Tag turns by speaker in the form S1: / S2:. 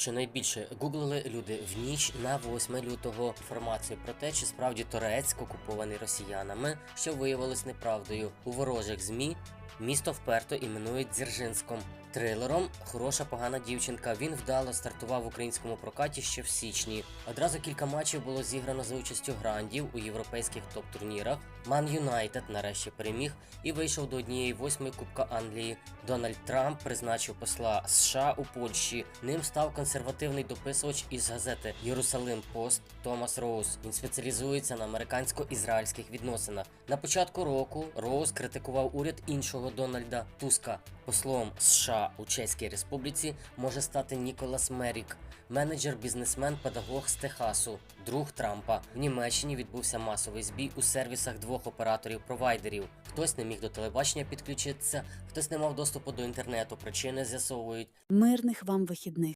S1: що найбільше гуглили люди в ніч на 8 лютого інформацію про те, чи справді Торецьк окупований росіянами, що виявилось неправдою. У ворожих змі місто вперто іменують Дзержинськом. Трилером Хороша погана дівчинка. Він вдало стартував в українському прокаті ще в січні. Одразу кілька матчів було зіграно за участю грандів у європейських топ-турнірах. Ман Юнайтед нарешті переміг і вийшов до однієї восьмої Кубка Англії. Дональд Трамп призначив посла США у Польщі. Ним став консервативний дописувач із газети Єрусалим Пост Томас Роуз. Він спеціалізується на американсько-ізраїльських відносинах. На початку року Роуз критикував уряд іншого Дональда Туска. Послом США у Чеській Республіці може стати Ніколас Мерік, менеджер, бізнесмен, педагог з Техасу, друг Трампа. В Німеччині відбувся масовий збій у сервісах двох операторів-провайдерів. Хтось не міг до телебачення підключитися, хтось не мав доступу до інтернету. Причини з'ясовують.
S2: Мирних вам вихідних.